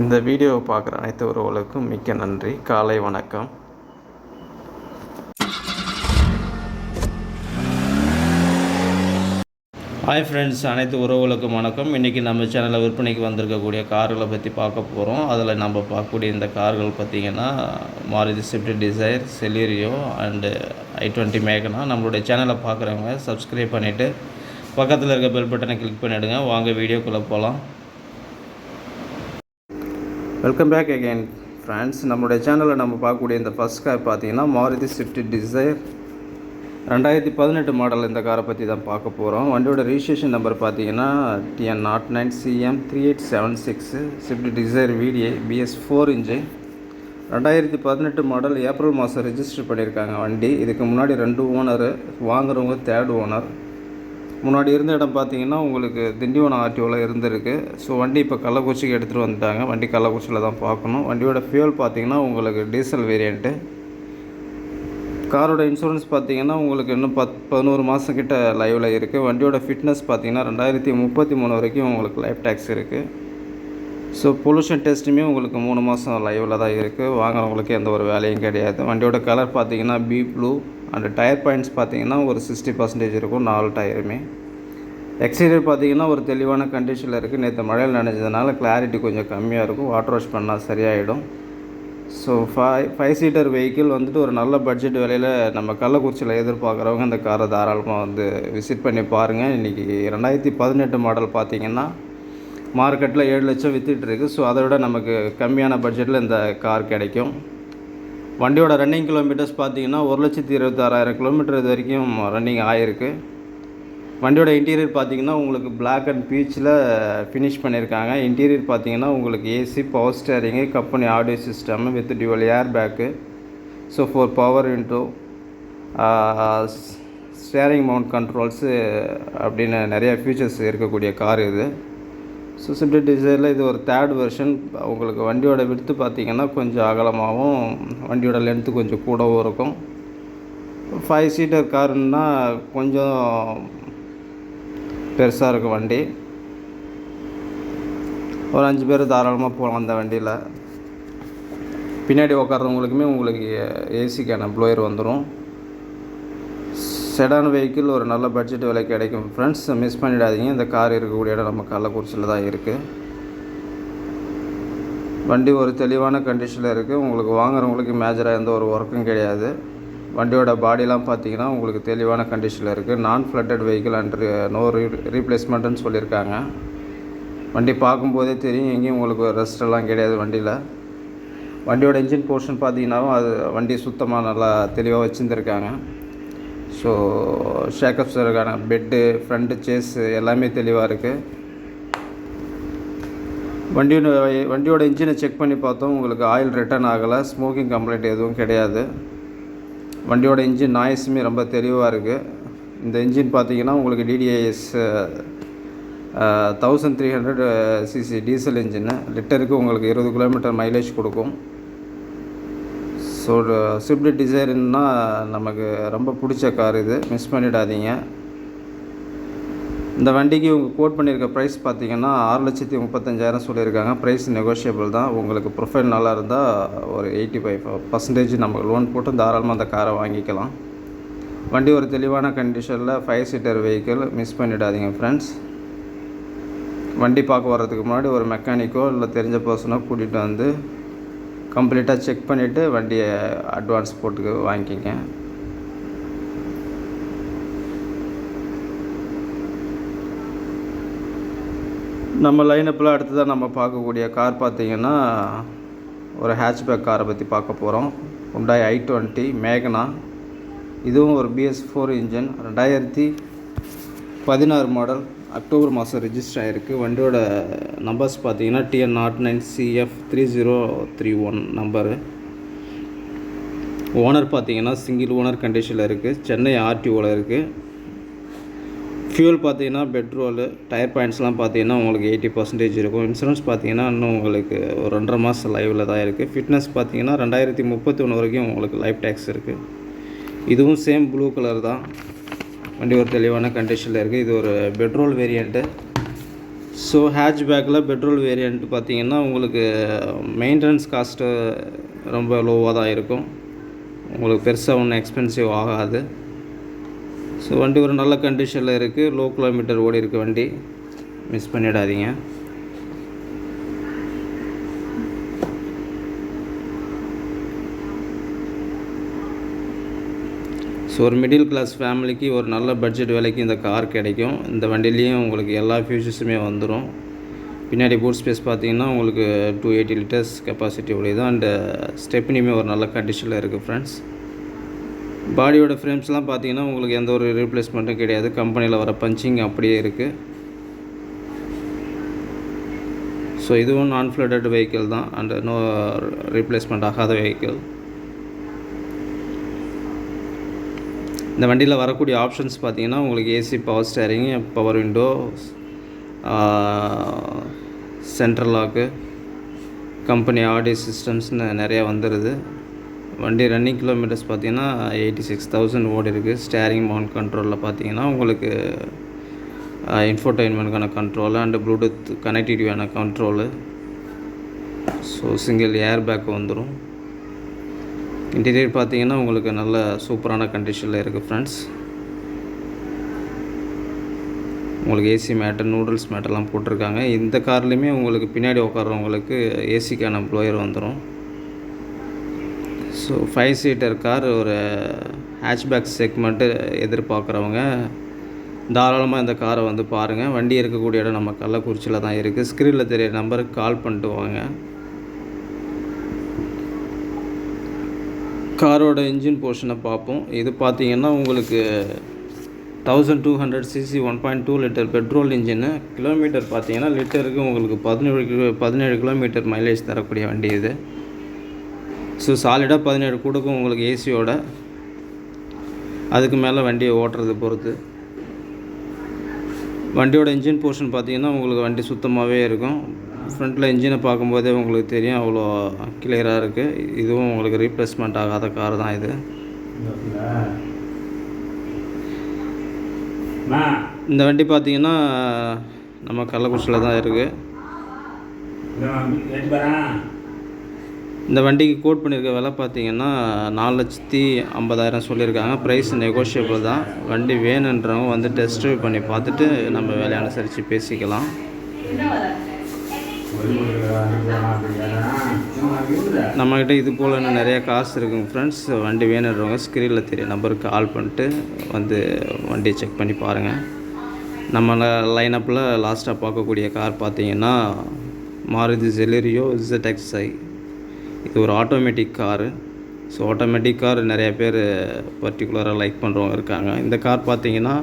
இந்த வீடியோவை பார்க்குற அனைத்து உறவுகளுக்கும் மிக்க நன்றி. காலை வணக்கம். ஹாய் ஃப்ரெண்ட்ஸ் அனைத்து உறவுகளுக்கும் வணக்கம். இன்றைக்கி நம்ம சேனலில் விற்பனைக்கு வந்திருக்கக்கூடிய கார்களை பற்றி பார்க்க போகிறோம் அதில் நம்ம பார்க்கக்கூடிய இந்த கார்கள் பார்த்திங்கன்னா Maruti Swift Dzire Celerio and i twenty மேகனா நம்மளுடைய சேனலை பார்க்குறவங்க சப்ஸ்கிரைப் பண்ணிவிட்டு பக்கத்தில் இருக்க பெல் பட்டனை கிளிக் பண்ணிவிடுங்க வாங்க வீடியோக்குள்ளே போகலாம் வெல்கம் பேக் அகைன் ஃப்ரெண்ட்ஸ் நம்மளுடைய சேனலில் நம்ம பார்க்கக்கூடிய இந்த ஃபஸ்ட் கார் பார்த்தீங்கன்னா மாருதி ஸ்விஃப்ட் டிசைர் ரெண்டாயிரத்தி பதினெட்டு மாடல் இந்த காரை பற்றி தான் பார்க்க போகிறோம் வண்டியோட ரிஜிஸ்ட்ரேஷன் நம்பர் பார்த்தீங்கன்னா TN nought nine CM three eight seven six Swift Dzire VDA BS four engine ரெண்டாயிரத்தி பதினெட்டு மாடல் ஏப்ரல் மாதம் ரெஜிஸ்டர் பண்ணியிருக்காங்க வண்டி. இதுக்கு முன்னாடி ரெண்டு ஓனரு வாங்குறவங்க தேர்ட் ஓனர் முன்னாடி இருந்த இடம் பார்த்தீங்கன்னா உங்களுக்கு திண்டிவனம் ஆர்டிஓவில் இருந்திருக்கு. ஸோ வண்டி இப்போ கள்ளக்குறிச்சிக்கு எடுத்துகிட்டு வந்துட்டாங்க. வண்டி கள்ளக்குறிச்சியில் தான் பார்க்கணும். வண்டியோட ஃபியூல் பார்த்தீங்கன்னா உங்களுக்கு டீசல் வேரியண்ட்டு காரோட இன்சூரன்ஸ் பார்த்தீங்கன்னா உங்களுக்கு இன்னும் பத் பதினோரு மாதம் கிட்ட லைவில் இருக்குது வண்டியோட ஃபிட்னஸ் பார்த்தீங்கன்னா ரெண்டாயிரத்தி முப்பத்தி மூணு வரைக்கும் உங்களுக்கு லைஃப் டேக்ஸ் இருக்குது ஸோ பொல்யூஷன் டெஸ்ட்டுமே உங்களுக்கு மூணு மாதம் லைவில் தான் இருக்குது வாங்குறவங்களுக்கு எந்த ஒரு வேலையும் கிடையாது. வண்டியோட கலர் பார்த்தீங்கன்னா பி ப்ளூ அந்த டயர் பாயிண்ட்ஸ் பார்த்தீங்கன்னா ஒரு சிக்ஸ்டி பர்சன்டேஜ் இருக்கும் நாலு டயருமே. எக்ஸ்டீரியர் பார்த்தீங்கன்னா ஒரு தெளிவான கண்டிஷனில் இருக்குது நேற்று மழையில் நனைஞ்சதுனால கிளாரிட்டி கொஞ்சம் கம்மியாக இருக்கும். வாட்டர் வாஷ் பண்ணால் சரியாயிடும். So five five seater vehicle வந்துட்டு ஒரு நல்ல பட்ஜெட் விலையில் நம்ம கள்ளக்குறிச்சியில் எதிர்பார்க்குறவங்க இந்த காரை தாராளமாக வந்து விசிட் பண்ணி பாருங்கள் இன்றைக்கி ரெண்டாயிரத்தி பதினெட்டு மாடல் பார்த்தீங்கன்னா மார்க்கெட்டில் ஏழு லட்சம் விற்றுட்டுருக்கு ஸோ அதை விட நமக்கு கம்மியான பட்ஜெட்டில் இந்த கார் கிடைக்கும். வண்டியோட ரன்னிங் கிலோமீட்டர்ஸ் பார்த்தீங்கன்னா ஒரு லட்சத்தி இருபத்தாறாயிரம் கிலோமீட்டர் இது வரைக்கும் ரன்னிங் ஆகிருக்கு வண்டியோட இன்டீரியர் பார்த்தீங்கன்னா உங்களுக்கு பிளாக் அண்ட் பீச்சில் ஃபினிஷ் பண்ணியிருக்காங்க. இன்டீரியர் பார்த்தீங்கன்னா உங்களுக்கு AC power steering company audio system with dual airbag so four power window steering mount controls அப்படின்னு நிறைய ஃபீச்சர்ஸ் இருக்கக்கூடிய கார் இது. ஸோ ஸ்விஃப்ட் டிசைரில் இது ஒரு தேர்ட் வெர்ஷன் உங்களுக்கு வண்டியோட விடுத்து பார்த்தீங்கன்னா கொஞ்சம் அகலமாகவும் வண்டியோட லென்த்து கொஞ்சம் கூடவும் இருக்கும். ஃபைவ் சீட்டர் காருன்னா கொஞ்சம் பெருசாக இருக்கும் வண்டி. ஒரு அஞ்சு பேர் தாராளமாக போகலாம் அந்த வண்டியில். பின்னாடி உட்காறவங்களுக்குமே உங்களுக்கு ஏசிக்கான ப்ளோயர் வந்துடும் செடான் வெஹிக்கிள் ஒரு நல்ல பட்ஜெட் விலை கிடைக்கும். ஃப்ரெண்ட்ஸ் மிஸ் பண்ணிடாதீங்க. இந்த கார் இருக்கக்கூடிய இடம் நம்ம கள்ளக்குறிச்சியில் தான் இருக்குது வண்டி ஒரு தெளிவான கண்டிஷனில் இருக்குது உங்களுக்கு வாங்குறவங்களுக்கு மேஜராக எந்த ஒரு ஒர்க்கும் கிடையாது. வண்டியோட பாடிலாம் பார்த்தீங்கன்னா உங்களுக்கு தெளிவான கண்டிஷனில் இருக்குது non flooded vehicle and no re ரீப்ளேஸ்மெண்ட்டுன்னு சொல்லியிருக்காங்க. வண்டி பார்க்கும்போதே தெரியும். எங்கேயும் உங்களுக்கு ரெஸ்டெல்லாம் கிடையாது வண்டியில். வண்டியோட இன்ஜின் போர்ஷன் பார்த்தீங்கன்னாவும் அது வண்டி சுத்தமாக நல்லா தெளிவாக வச்சுருந்துருக்காங்க. ஸோ ஷேக்கப்ஸருக்கான பெட்டு ஃப்ரண்ட்டு சேஸு எல்லாமே தெளிவாக இருக்குது வண்டியோட வண்டியோட இன்ஜினை செக் பண்ணி பார்த்தோம். உங்களுக்கு ஆயில் ரிட்டர்ன் ஆகலை. ஸ்மோக்கிங் கம்ப்ளைண்ட் எதுவும் கிடையாது. வண்டியோட இன்ஜின் நாய்ஸுமே ரொம்ப தெளிவாக இருக்குது இந்த இன்ஜின் பார்த்தீங்கன்னா உங்களுக்கு DDiS thousand three hundred CC diesel engine லிட்டருக்கு உங்களுக்கு இருபது கிலோமீட்டர் மைலேஜ் கொடுக்கும். ஸோ ஸ்விஃப்ட் டிசைர்னா நமக்கு ரொம்ப பிடிச்ச கார் இது. மிஸ் பண்ணிடாதீங்க. இந்த வண்டிக்கு உங்கள் கோட் பண்ணியிருக்க ப்ரைஸ் பார்த்தீங்கன்னா ஆறு லட்சத்தி முப்பத்தஞ்சாயிரம் சொல்லியிருக்காங்க. ப்ரைஸ் நெகோஷியபிள் தான். உங்களுக்கு ப்ரொஃபைல் நல்லா இருந்தால் ஒரு எயிட்டி ஃபைவ் பர்சன்டேஜ் நமக்கு லோன் போட்டு தாராளமாக அந்த காரை வாங்கிக்கலாம். வண்டி ஒரு தெளிவான கண்டிஷனில் ஃபைவ் சீட்டர் வெஹிக்கிள் மிஸ் பண்ணிடாதீங்க ஃப்ரெண்ட்ஸ் வண்டி பார்க்க வர்றதுக்கு முன்னாடி ஒரு மெக்கானிக்கோ இல்லை தெரிஞ்ச பர்சனோ கூட்டிகிட்டு வந்து கம்ப்ளீட்டாக செக் பண்ணிவிட்டு வண்டியை அட்வான்ஸ் போட்டு வாங்கிக்கிங்க. நம்ம லைனப்பில் அடுத்ததாக நம்ம பார்க்கக்கூடிய கார் பார்த்திங்கன்னா ஒரு ஹேட்ச்பேக் காரை பற்றி பார்க்க போகிறோம் உண்டாய் ஐ டுவெண்ட்டி மேகனா இதுவும் ஒரு பிஎஸ் ஃபோர் இன்ஜின் ரெண்டாயிரத்தி பதினாறு மாடல் அக்டோபர் மாதம் ரிஜிஸ்டர் ஆகிருக்கு வண்டியோட நம்பர்ஸ் பார்த்தீங்கன்னா TN nought nine CF three zero three one number owner பார்த்தீங்கன்னா சிங்கிள் ஓனர் கண்டிஷனில் இருக்குது சென்னை ஆர்டிஓவில் இருக்குது ஃபியூல் பார்த்தீங்கன்னா பெட்ரோலு டயர் பாயிண்ட்ஸ்லாம் பார்த்தீங்கன்னா உங்களுக்கு எயிட்டி பர்சன்டேஜ் இருக்கும். இன்சூரன்ஸ் பார்த்தீங்கன்னா இன்னும் உங்களுக்கு ஒரு ரெண்டரை மாதம் லைவில் தான் இருக்குது ஃபிட்னஸ் பார்த்தீங்கன்னா ரெண்டாயிரத்தி முப்பத்தி ஒன்று வரைக்கும் உங்களுக்கு லைஃப் டேக்ஸ் இருக்குது இதுவும் சேம் ப்ளூ கலர் தான். வண்டி ஒரு தெளிவான கண்டிஷனில் இருக்குது இது ஒரு பெட்ரோல் வேரியண்ட்டு ஸோ ஹேட்ச்பேக்கில் பெட்ரோல் வேரியண்ட் பார்த்தீங்கன்னா உங்களுக்கு மெயின்டெனன்ஸ் காஸ்ட்டு ரொம்ப லோவாக தான் இருக்கும். உங்களுக்கு பெருசாக ஒன்றும் எக்ஸ்பென்சிவ் ஆகாது. ஸோ வண்டி ஒரு நல்ல கண்டிஷனில் இருக்குது லோ கிலோமீட்டர் ஓடி இருக்க வண்டி. மிஸ் பண்ணிடாதீங்க. ஸோ ஒரு மிடில் கிளாஸ் ஃபேமிலிக்கு ஒரு நல்ல பட்ஜெட் விலைக்கு இந்த கார் கிடைக்கும். இந்த வண்டிலேயும் உங்களுக்கு எல்லா ஃபியூச்சர்ஸுமே வந்துடும் பின்னாடி பூட் ஸ்பேஸ் பார்த்தீங்கன்னா உங்களுக்கு டூ எயிட்டி லிட்டர்ஸ் கெப்பாசிட்டி உடையது. அண்டு ஸ்டெப்னியுமே uh, ஒரு நல்ல கண்டிஷனில் இருக்குது ஃப்ரெண்ட்ஸ் பாடியோட ஃப்ரேம்ஸ்லாம் பார்த்தீங்கன்னா உங்களுக்கு எந்த ஒரு ரீப்ளேஸ்மெண்ட்டும் கிடையாது. கம்பெனியில் வர பஞ்சிங் அப்படியே இருக்குது ஸோ இதுவும் நான் ஃப்ளட்டட் வெஹிக்கிள் தான் அண்ட் நோ ரீப்ளேஸ்மெண்ட் ஆகாத வெஹிக்கிள் இந்த வண்டியில் வரக்கூடிய ஆப்ஷன்ஸ் பார்த்தீங்கன்னா உங்களுக்கு AC power steering power window central lock company audio சிஸ்டம்ஸ்னு நிறையா வந்துடுது வண்டி ரன்னிங் கிலோமீட்டர்ஸ் பார்த்தீங்கன்னா எயிட்டி சிக்ஸ் தௌசண்ட் ஓடி இருக்குது ஸ்டேரிங் மவுண்ட் கண்ட்ரோலில் பார்த்தீங்கன்னா உங்களுக்கு இன்ஃபோர்டைன்மெண்ட்கான கண்ட்ரோலு அண்டு ப்ளூடூத் கனெக்டிவிட்டியான control so single air bag வந்துடும் இன்டீரியர் பார்த்தீங்கன்னா உங்களுக்கு நல்ல சூப்பரான கண்டிஷனில் இருக்குது ஃப்ரெண்ட்ஸ் உங்களுக்கு ஏசி மேட்டு நூடுல்ஸ் மேட்டெல்லாம் போட்டிருக்காங்க. இந்த கார்லேயுமே உங்களுக்கு பின்னாடி உட்கார்றவங்களுக்கு ஏசிக்கான ப்ளோயர் வந்துடும் ஸோ ஃபைவ் சீட்டர் கார் ஒரு ஹேட்ச்பேக் செக்மெண்ட்டு எதிர்பார்க்குறவங்க தாராளமாக இந்த காரை வந்து பாருங்கள் வண்டி இருக்கக்கூடிய இடம் நம்ம கள்ளக்குறிச்சியில் தான் இருக்குது ஸ்க்ரீனில் தெரிய நம்பருக்கு கால் பண்ணிட்டு வாங்க. காரோட இன்ஜின் போர்ஷனை பார்ப்போம். இது பார்த்தீங்கன்னா உங்களுக்கு thousand two hundred CC one point two litre petrol engine kilometre பார்த்தீங்கன்னா லிட்டருக்கு உங்களுக்கு பதினேழு கிலோ பதினேழு கிலோமீட்டர் மைலேஜ் தரக்கூடிய வண்டி இது. ஸோ சாலிடாக பதினேழு கொடுக்கும் உங்களுக்கு ஏசியோட அதுக்கு மேலே வண்டியை ஓட்டுறது பொறுத்து. வண்டியோட இன்ஜின் போர்ஷன் பார்த்தீங்கன்னா உங்களுக்கு வண்டி சுத்தமாகவே இருக்கும். ஃப்ரண்ட்டில் இன்ஜினை பார்க்கும்போதே உங்களுக்கு தெரியும் அவ்வளோ கிளியராக இருக்குது இதுவும் உங்களுக்கு ரீப்ளேஸ்மெண்ட் ஆகாத கார் தான் இது. இந்த வண்டி பார்த்தீங்கன்னா நம்ம கள்ளக்குறிச்சியில் தான் இருக்குது இந்த வண்டிக்கு கோட் பண்ணியிருக்க விலை பார்த்தீங்கன்னா நாலு லட்சத்தி ஐம்பதாயிரம் சொல்லியிருக்காங்க. ப்ரைஸ் நெகோஷியபிள் தான். வண்டி வேணுன்றவங்க வந்து டெஸ்ட் ட்ரைவ் பண்ணி பார்த்துட்டு நம்ம வேலையை அனுசரித்து பேசிக்கலாம். நம்மக்கிட்ட இது போல் இன்னும் நிறைய காசு இருக்குங்க ஃப்ரெண்ட்ஸ் வண்டி வேணுன்றவங்க ஸ்க்ரீனில் தெரிய நம்பருக்கு கால் பண்ணிட்டு வந்து வண்டியை செக் பண்ணி பாருங்கள் நம்ம லைனப்பில் லாஸ்ட்டாக பார்க்கக்கூடிய கார் பார்த்தீங்கன்னா மாருதி ஜெலிரியோ ஜெட்எக்ஸ்ஐ இது ஒரு automatic car so automatic car நிறைய பேர் பர்டிகுலராக லைக் பண்ணுறவங்க இருக்காங்க. இந்த கார் பார்த்தீங்கன்னா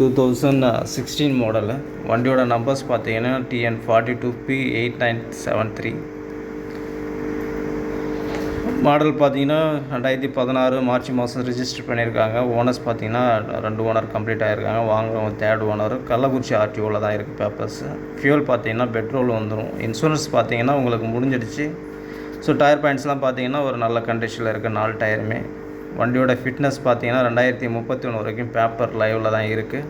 டூ தௌசண்ட் சிக்ஸ்டீன் மாடலு வண்டியோட நம்பர்ஸ் பார்த்தீங்கன்னா TN forty two B eight nine seven three model பார்த்தீங்கன்னா ரெண்டாயிரத்தி பதினாறு மார்ச் மாதம் ரிஜிஸ்டர் பண்ணியிருக்காங்க. ஓனர்ஸ் பார்த்தீங்கன்னா ரெண்டு ஓனர் கம்ப்ளீட் ஆகிருக்காங்க வாங்குறவங்க தேர்ட் ஓனர் கள்ளக்குறிச்சி ஆர்டிஓவில் தான் இருக்குது பேப்பர்ஸு ஃபியூல் பார்த்தீங்கன்னா பெட்ரோல் வந்துடும் இன்சூரன்ஸ் பார்த்தீங்கன்னா உங்களுக்கு முடிஞ்சிடுச்சு. ஸோ டயர் பாயிண்ட்ஸ்லாம் பார்த்தீங்கன்னா ஒரு நல்ல கண்டிஷனில் இருக்குது நாலு டயருமே வண்டியோட ஃபிட்னஸ் பார்த்தீங்கன்னா ரெண்டாயிரத்தி முப்பத்தி ஒன்று வரைக்கும் பேப்பர் லைவில் தான் இருக்குது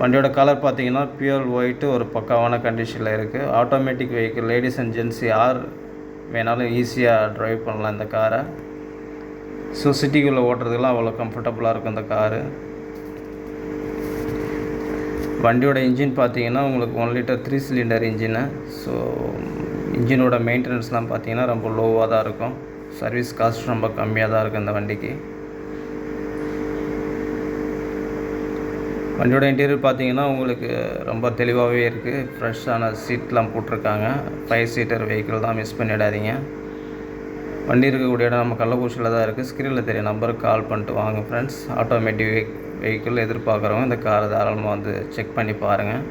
வண்டியோட கலர் பார்த்தீங்கன்னா பியூர் ஒயிட்டு ஒரு பக்காவான கண்டிஷனில் இருக்குது automatic vehicle ladies and gents யார் வேணாலும் ஈஸியாக ட்ரைவ் பண்ணலாம் இந்த காரை ஸோ சிட்டிக்குள்ளே ஓட்டுறதுக்கெலாம் அவ்வளோ கம்ஃபர்டபுளாக இருக்கும் இந்த காரு வண்டியோட இன்ஜின் பார்த்தீங்கன்னா உங்களுக்கு one litre three cylinder engine so இன்ஜினோட மெயின்டெனன்ஸ்லாம் பார்த்தீங்கன்னா ரொம்ப லோவாக தான் இருக்கும். சர்வீஸ் காஸ்ட் ரொம்ப கம்மியாக தான் இருக்கும் இந்த வண்டிக்கு. வண்டியோட இன்டீரியர் பார்த்தீங்கன்னா உங்களுக்கு ரொம்ப தெளிவாகவே இருக்குது ஃப்ரெஷ்ஷான சீட்லாம் போட்டிருக்காங்க. ஃபைவ் சீட்டர் வெஹிக்கிள் தான் மிஸ் பண்ணிடாதீங்க. வண்டி இருக்கக்கூடிய இடம் நம்ம கள்ளக்குறிச்சியில் தான் இருக்குது ஸ்க்ரீனில் தெரிய நம்பருக்கு கால் பண்ணிட்டு வாங்க ஃப்ரெண்ட்ஸ் ஆட்டோமேட்டிக் வெஹிக்கிள் எதிர்பார்க்குறவங்க இந்த காரை தாராளமாக வந்து செக் பண்ணி பாருங்கள்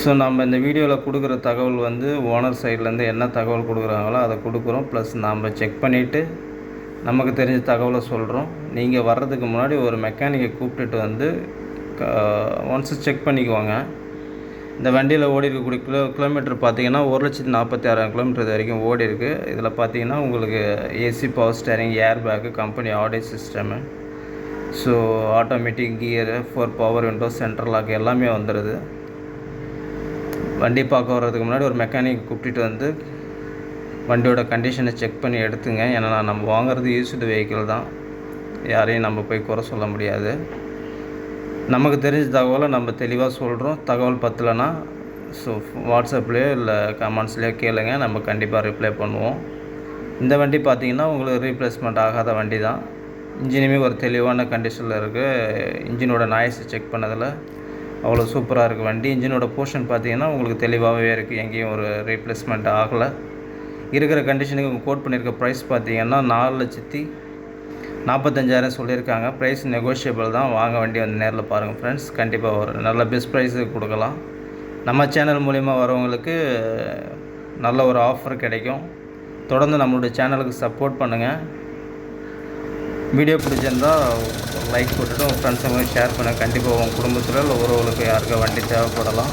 ஸோ நம்ம இந்த வீடியோவில் கொடுக்குற தகவல் வந்து ஓனர் சைட்லேருந்து என்ன தகவல் கொடுக்குறாங்களோ அதை கொடுக்குறோம். ப்ளஸ் நாம் செக் பண்ணிவிட்டு நமக்கு தெரிஞ்ச தகவலை சொல்கிறோம் நீங்கள் வர்றதுக்கு முன்னாடி ஒரு மெக்கானிக்கை கூப்பிட்டுட்டு வந்து ஒன்ஸ் செக் பண்ணிக்குவாங்க. இந்த வண்டியில் ஓடி இருக்கக்கூடிய கிலோ கிலோமீட்டர் பார்த்தீங்கன்னா ஒரு லட்சத்து நாற்பத்தி ஆறாயிரம் கிலோமீட்டர் இது வரைக்கும் ஓடி இருக்குது இதில் பார்த்தீங்கன்னா உங்களுக்கு AC power steering airbag company audio system so automatic gear four power window central lock எல்லாமே வந்துடுது வண்டி பார்க்க வர்றதுக்கு முன்னாடி ஒரு மெக்கானிக் கூப்பிட்டுட்டு வந்து வண்டியோட கண்டிஷனை செக் பண்ணி எடுத்துங்க. ஏன்னா நம்ம வாங்குறது யூஸ்டு வெஹிக்கிள் தான். யாரையும் நம்ம போய் குறை சொல்ல முடியாது. நமக்கு தெரிஞ்ச தகவலை நம்ம தெளிவாக சொல்கிறோம் தகவல் பத்தலைன்னா ஸோ வாட்ஸ்அப்லேயோ இல்லை கமெண்ட்ஸ்லேயோ கேளுங்க. நம்ம கண்டிப்பாக ரிப்ளை பண்ணுவோம். இந்த வண்டி பார்த்திங்கன்னா உங்களுக்கு ரீப்ளேஸ்மெண்ட் ஆகாத வண்டி தான். இன்ஜினுமே ஒரு தெளிவான கண்டிஷனில் இருக்குது இன்ஜினோட நாய்ஸை செக் பண்ணதில் அவ்வளோ சூப்பராக இருக்குது வண்டி. இன்ஜினோட போர்ஷன் பார்த்தீங்கன்னா உங்களுக்கு தெளிவாகவே இருக்குது எங்கேயும் ஒரு ரீப்ளேஸ்மெண்ட் ஆகலை. இருக்கிற கண்டிஷனுக்கு உங்கள் கோட் பண்ணியிருக்க ப்ரைஸ் பார்த்தீங்கன்னா நாலு லட்சத்தி நாற்பத்தஞ்சாயிரம் சொல்லியிருக்காங்க. ப்ரைஸ் நெகோஷியபிள் தான். வாங்க வண்டி வந்து நேரில் பாருங்கள் ஃப்ரெண்ட்ஸ் கண்டிப்பாக வரும். நல்ல பெஸ்ட் ப்ரைஸுக்கு கொடுக்கலாம். நம்ம சேனல் மூலிமா வரவங்களுக்கு நல்ல ஒரு ஆஃபர் கிடைக்கும். தொடர்ந்து நம்மளுடைய சேனலுக்கு சப்போர்ட் பண்ணுங்கள் வீடியோ பிடிச்சிருந்தா லைக் போட்டுட்டு உங்கள் ஃப்ரெண்ட்ஸுங்களுக்கு ஷேர் பண்ணுங்கள் கண்டிப்பாக உங்கள் குடும்பத்தில் இல்லை உறவுகளுக்கு யாருக்கா வண்டி தேவைப்படலாம்.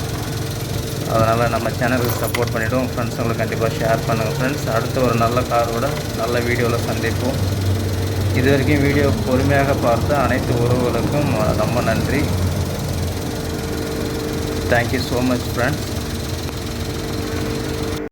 அதனால் நம்ம சேனலுக்கு சப்போர்ட் பண்ணிவிட்டு உங்கள் ஃப்ரெண்ட்ஸுங்களுக்கு கண்டிப்பாக ஷேர் பண்ணுங்கள் ஃப்ரெண்ட்ஸ் அடுத்து ஒரு நல்ல காரோட நல்ல வீடியோவில் சந்திப்போம். இது வரைக்கும் வீடியோ பொறுமையாக பார்த்த அனைத்து உறவுகளுக்கும் ரொம்ப நன்றி. Thank you so much friends